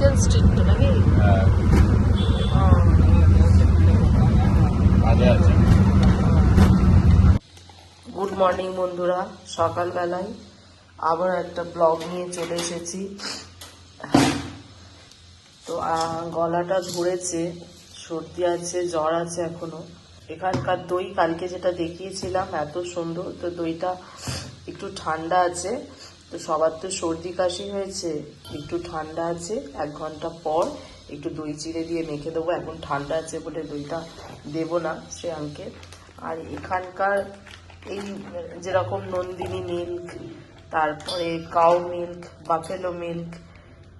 Christian street তো নাকি good morning বন্ধুরা। সকালবেলায় আবার একটা ব্লগ নিয়ে চলে এসেছি। তো গলাটা ধরেছে সর্দি আছে জ্বর আছে এখনও। এখানকার দই কালকে যেটা দেখিয়েছিলাম এত সুন্দর। তো দইটা একটু ঠান্ডা আছে। তো সবার তো সর্দি কাশি হয়েছে, একটু ঠান্ডা আছে, এক ঘণ্টা পর একটু দই চিড়ে দিয়ে মেখে দেবো, এখন ঠান্ডা আছে বলে দইটা দেবো না শ্রেয়াঙ্কে। আর এখানকার এই যেরকম নন্দিনী মিল্ক, তারপরে কাউ মিল্ক, বাফেলো মিল্ক,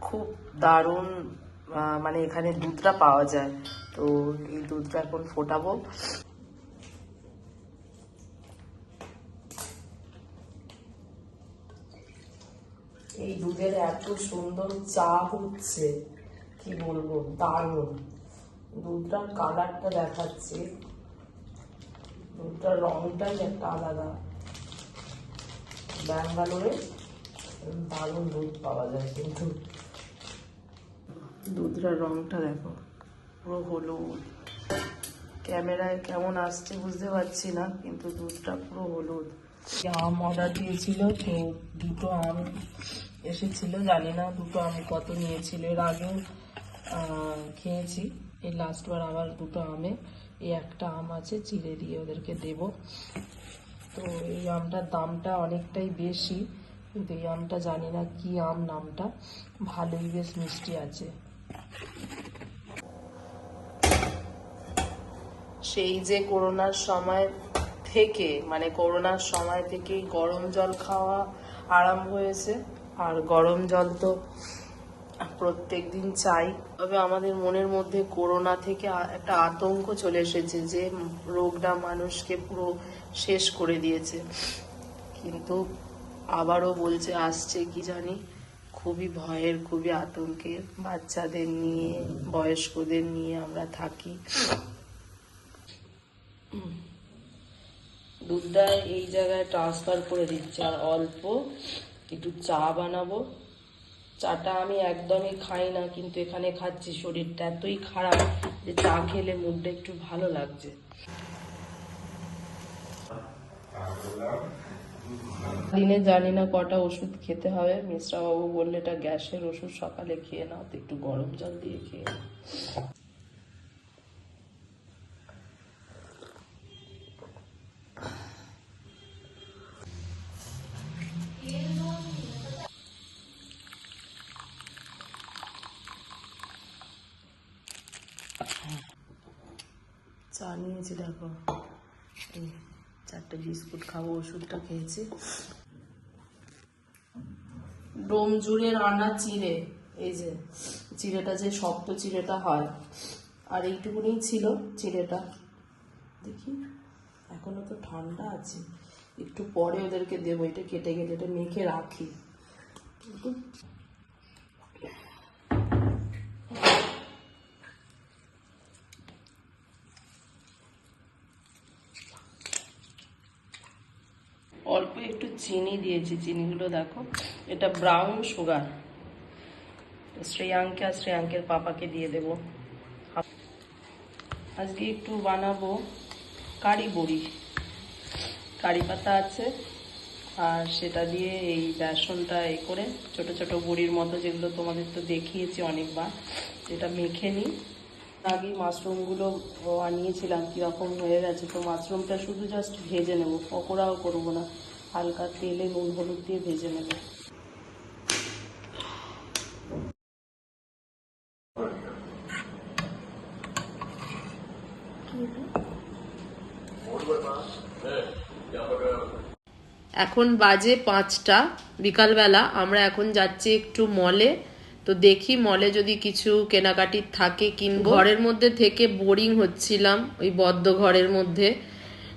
খুব দারুণ মানে এখানে দুধটা পাওয়া যায়। তো এই দুধটা এখন ফোটাবো। এই দুধের এত সুন্দর চা হচ্ছে, কি বলব, দারুণ। দুধটার কালারটা দেখাচ্ছে। দুধটার রংটাই একটা আলাদা। ব্যাঙ্গালোরে দারুণ দুধ পাওয়া যায় কিন্তু। দুধটার রংটা দেখো, পুরো হলুদ। ক্যামেরায় কেমন আসছে বুঝতে পারছি না, কিন্তু দুধটা পুরো হলুদ। আম অর্ডার দিয়েছিল, তো দুটো আম এসেছিল, জানি না, দুটো আম কত নিয়েছিল এর আগেও খেয়েছি। এই লাস্টবার আবার দুটো আমে, এই একটা আম আছে, চিড়ে দিয়ে ওদেরকে দেব। তো এই আমটার দামটা অনেকটাই বেশি, কিন্তু এই আমটা জানি না কি আম নামটা। ভালোই বেশ মিষ্টি আছে। সেই যে করোনার সময় থেকে মানে করোনার সময় থেকেই গরম জল খাওয়া আরম্ভ হয়েছে আর গরম জল তো প্রত্যেক দিন চাই। তবে আমাদের মনের মধ্যে করোনা থেকে একটা আতঙ্ক চলে এসেছে যে রোগটা মানুষকে পুরো শেষ করে দিয়েছে। কিন্তু আবারও বলছে, আসছে কি জানি, খুবই ভয়ের, খুবই আতঙ্কের। বাচ্চাদের নিয়ে, বয়স্কদের নিয়ে আমরা থাকি। দুধটা এই জায়গায় ট্রান্সফার করে দিচ্ছে, আর অল্প একটু চা বানাবো। চাটা আমি একদমই খাই না, কিন্তু এখানে খাচ্ছি, শরীরটা এতই খারাপ যে চা খেলে মুখটা একটু ভালো লাগছে। দিনে জানি না কটা ওষুধ খেতে হবে। মিশ্রা বাবু বললে এটা গ্যাসের ওষুধ, সকালে খেয়ে নাও, তো একটু গরম জল দিয়ে খেয়ে নাও। চা নিয়েছি দেখো, এই চারটে বিস্কুট খাব, ওষুধটা খেয়েছি। ডোম জুড়ে রান্না চিড়ে, এই যে চিড়েটা যে শক্ত চিড়েটা হয়। আর এইটুকুনি ছিল চিড়েটা। দেখি, এখনও তো ঠান্ডা আছে। একটু পরে ওদেরকে দেবো, এটা কেটে কেটে, এটা মেখে রাখি। চিনি দিয়েছি, চিনিগুলো দেখো। এটা ব্রাউন সুগার শ্রেয়াঙ্কে আর শ্রেয়াঙ্কের পাপাকে দিয়ে দেব। আজকে একটু বানাবো কারি বড়ি। কারি পাতা আছে, আর সেটা দিয়ে এই বেসনটা এ করে ছোট ছোট বড়ির মতো যেগুলো তোমাদের তো দেখিয়েছি অনেকবার, এটা মেখে নিই। আগে মাশরুমগুলো আনিয়েছিলাম কীরকম হয়ে গেছে, তো মাশরুমটা শুধু জাস্ট ভেজে নেব, পকোড়াও করব না। হালকা তেলে নুন হলুদ দিয়ে ভেজে নেব। এখন বাজে পাঁচটা। বিকালবেলা আমরা এখন যাচ্ছি একটু মলে। তো দেখি মলে যদি কিছু কেনাকাটির থাকে কিনবো। ঘরের মধ্যে থেকে বোরিং হচ্ছিলাম, ওই বদ্ধ ঘরের মধ্যে।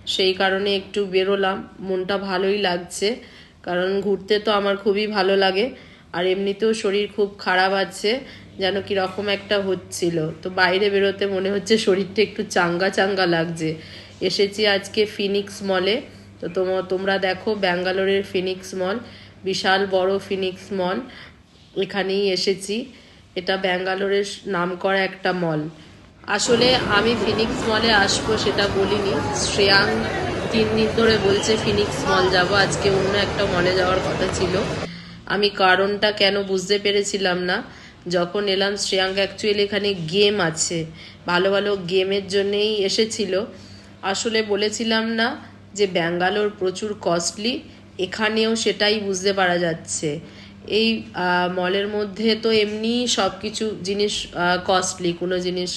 সেই কারণে একটু বেরোলাম। মনটা ভালোই লাগছে, কারণ ঘুরতে তো আমার খুবই ভালো লাগে। আর এমনিতেও শরীর খুব খারাপ আছে, যেন কীরকম একটা হচ্ছিল। তো বাইরে বেরোতে মনে হচ্ছে শরীরটা একটু চাঙ্গা চাঙ্গা লাগছে। এসেছি আজকে ফিনিক্স মলে। তো তোম- তোমরা দেখো ব্যাঙ্গালোরের ফিনিক্স মল, বিশাল বড় ফিনিক্স মল। এখানেই এসেছি। এটা ব্যাঙ্গালোরের নাম করা একটা মল। আসলে আমি ফিনিক্স মলে আসব সেটা বলিনি। শ্রেয়াং তিন দিন ধরে বলছে ফিনিক্স মল যাব। আজকে অন্য একটা মলে যাওয়ার কথা ছিল। আমি কারণটা কেন বুঝতে পেরেছিলাম না। যখন এলাম শ্রেয়াঙ্ক অ্যাকচুয়ালি এখানে গেম আছে। ভালো ভালো গেমের জন্যেই এসেছিল। আসলে বলেছিলাম না যে ব্যাঙ্গালোর প্রচুর কস্টলি এখানেও সেটাই বুঝতে পারা যাচ্ছে। এই মলের মধ্যে তো এমনি সব কিছু জিনিস কস্টলি কোনো জিনিস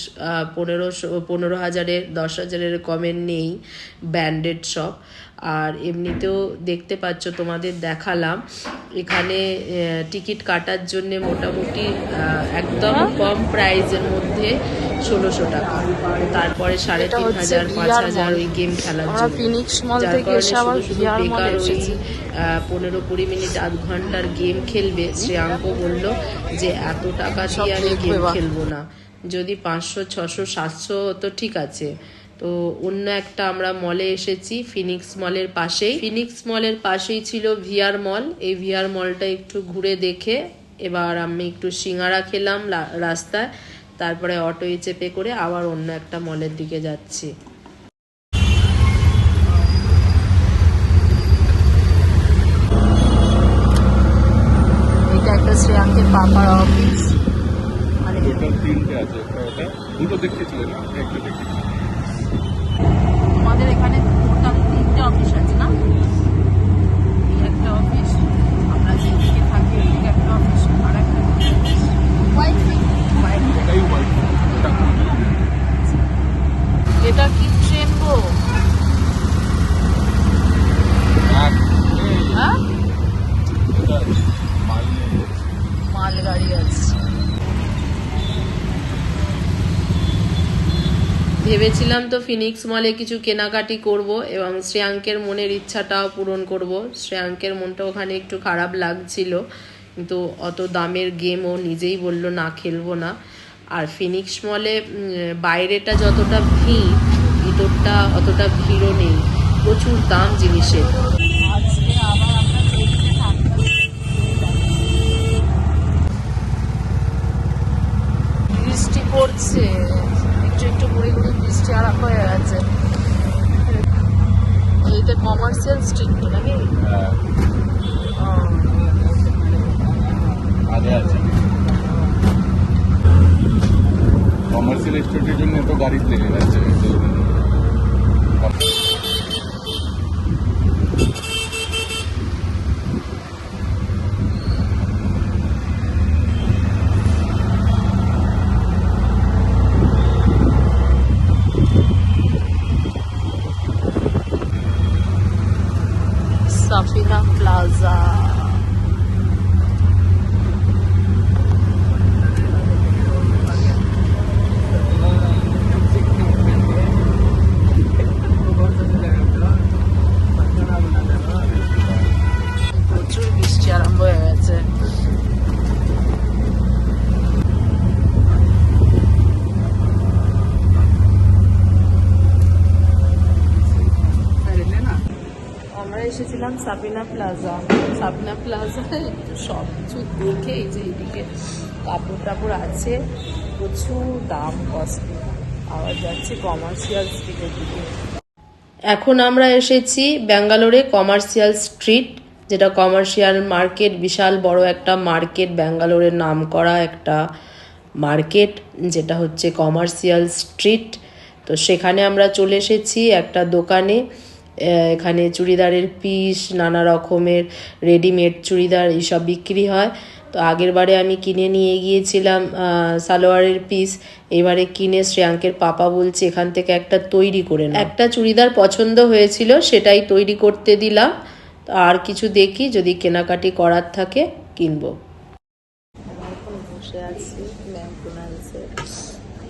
পনেরোশো, পনেরো হাজারের, দশ হাজারের কমের নেই। ব্র্যান্ডেড সব আর এমনিতেও দেখতে পাচ্ছ তোমাদের দেখালাম। এখানে টিকিট কাটার জন্য মোটামুটি একদম কম প্রাইজের মধ্যে ষোলোশো টাকা। তারপরে সাড়ে তিন হাজার পাঁচ হাজার ওই গেম খেলার জন্য। যার কারণে বেকার পনেরো কুড়ি মিনিট আধ ঘণ্টার গেম খেলবে। শ্রেয়াঙ্ক বলল যে এত টাকা দিয়ে আমি গেম খেলব না। যদি পাঁচশো ছশো সাতশো তো ঠিক আছে। তো অন্য একটা আমরা মলে এসেছি ফিনিক্স মলের পাশেই। ফিনিক্স মলের পাশেই ছিল ভিআর মল এই ভিআর মলটা একটু ঘুরে দেখে এবার আমি একটু সিঙ্গারা খেলাম লা- রাস্তায়। তারপরে অটোয় চেপে করে আবার অন্য একটা মলের দিকে যাচ্ছি। এটা একটা শ্রেয়াঙ্কের পাপার অফিস মানে টোটাল তিনটে আছে একটা ওটা। দুটো একটা আমাদের এখানে টোটাল তিনটে অফিস আছে না? এই একটা অফিস আমরা যেদিকে থাকি ওইদিকে একটা অফিস আর একটা এটা কি ট্রেন গো আর এই, হ্যাঁ এটা মাল নিয়ে যাচ্ছে। মালগাড়ি আছে ভেবেছিলাম তো ফিনিক্স মলে কিছু কেনাকাটি করব এবং শ্রেয়াঙ্কের মনের ইচ্ছাটাও পূরণ করব। শ্রেয়াঙ্কের মনটা ওখানে একটু খারাপ লাগছিল, কিন্তু অত দামের গেম ও নিজেই বলল, না, খেলব না। আর ফিনিক্স মলে বাইরেটা যতটা ভিড়, ভিতরটা অতটা ভিড়ও নেই। প্রচুর দাম জিনিসের। বৃষ্টি পড়ছে। একটু ঘুরে করে বৃষ্টি আরম্ভ হয়ে গেছে। এইটা কমার্শিয়াল স্ট্রিট তো নাকি? কমার্শিয়াল স্টোরের জন্য তো গাড়ি লেগে যাচ্ছে Safina plaza plaza Sabina plaza সব কিছু দেখে এই যে এদিকে কাপড় টাপড় আছে, প্রচুর দাম কস্টলি আবার যাচ্ছে কমার্শিয়াল স্ট্রিটের দিকে। এখন আমরা এসেছি ব্যাঙ্গালোরে কমার্শিয়াল স্ট্রিট যেটা কমার্শিয়াল মার্কেট বিশাল বড় একটা মার্কেট ব্যাঙ্গালোরের নাম করা একটা মার্কেট যেটা হচ্ছে কমার্শিয়াল স্ট্রিট তো সেখানে আমরা চলে এসেছি একটা দোকানে। এখানে চুড়িদারের পিস নানা রকমের রেডিমেড চুড়িদার এইসব বিক্রি হয়। তো আগের বারে আমি কিনে নিয়ে গিয়েছিলাম আহ, সালোয়ারের পিস এবারে কিনে শ্রেয়াঙ্কের পাপা বলছে এখান থেকে একটা তৈরি করে। একটা চুড়িদার পছন্দ হয়েছিল সেটাই তৈরি করতে দিলাম। আর কিছু দেখি যদি কেনাকাটি করার থাকে কিনব। এখন বসে আছি ম্যাকডোনাল্ডসে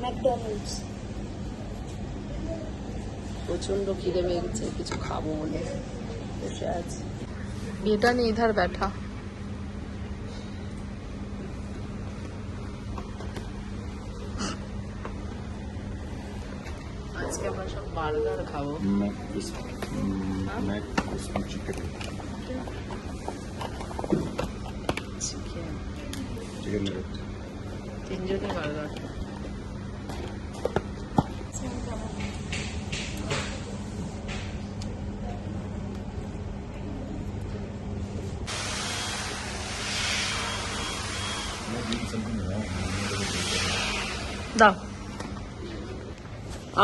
ম্যাকডোনাল্ডস। প্রচণ্ড খিদে পেয়ে গেছে কিছু খাব বলে বসে আছে। বিয়েটা নেই ইধার ব্যাঠা আজকে সব খাব। তিনজনে বার্গার।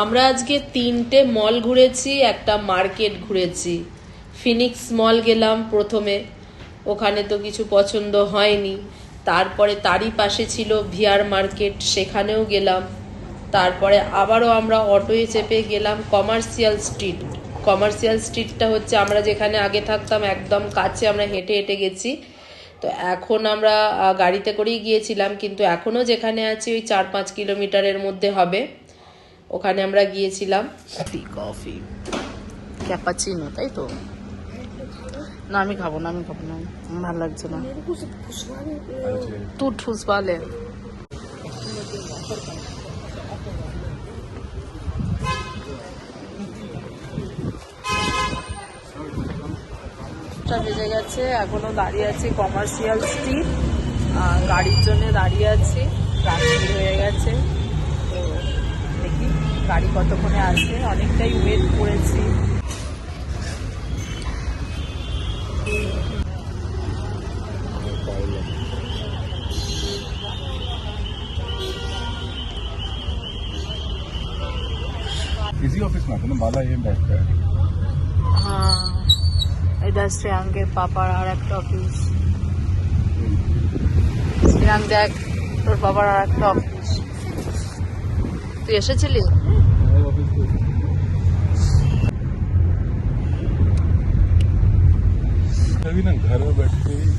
আমরা আজকে তিনটে মল ঘুরেছি, একটা মার্কেট ঘুরেছি। ফিনিক্স মল গেলাম প্রথমে, ওখানে তো কিছু পছন্দ হয়নি। তারপরে তারই পাশে ছিল ভিআর মার্কেট সেখানেও গেলাম। তারপরে আবারও আমরা অটোয়ে চেপে গেলাম কমার্শিয়াল স্ট্রিট কমার্শিয়াল স্ট্রিটটা হচ্ছে আমরা যেখানে আগে থাকতাম, একদম কাছে আমরা হেঁটে হেঁটে গেছি। তো এখন আমরা গাড়িতে করেই গিয়েছিলাম, কিন্তু এখনও যেখানে আছি ওই চার পাঁচ কিলোমিটারের মধ্যে হবে। ওখানে আমরা গিয়েছিলাম। টি কফি ক্যাপাচিনো তাই তো? না আমি খাব না আমি খাব না। ভালো লাগছে না। তু ঠুস পালে বেজে গেছে এখনও দাঁড়িয়ে আছি কমার্শিয়াল স্ট্রিট গাড়ির জন্য দাঁড়িয়ে আছি। রাত্রি হয়ে গেছে। গাড়ি কতক্ষণে আসবে অনেকটাই ওয়েট করেছি इसी ऑफिस में आता ना बाला ये बैठता है হ্যাঁ এটা শ্রেয়াঙ্কের পাপার আর একটা অফিস শ্রেয়াঙ্ক দেখ তোর বাবার আর একটা অফিস তুই এসেছিলি कभी ना घर में बैठ के ही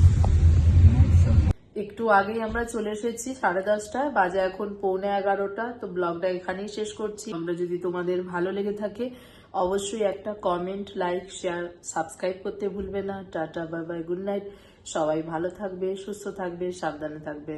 একটু আগেই আমরা চলে এসেছি সাড়ে দশটায় বাজে এখন পৌনে এগারোটা তো ব্লগটা এখানেই শেষ করছি আমরা যদি তোমাদের ভালো লেগে থাকে অবশ্যই একটা কমেন্ট লাইক শেয়ার সাবস্ক্রাইব করতে ভুলবে না tata bye bye good night সবাই ভালো থাকবে সুস্থ থাকবে সাবধানে থাকবে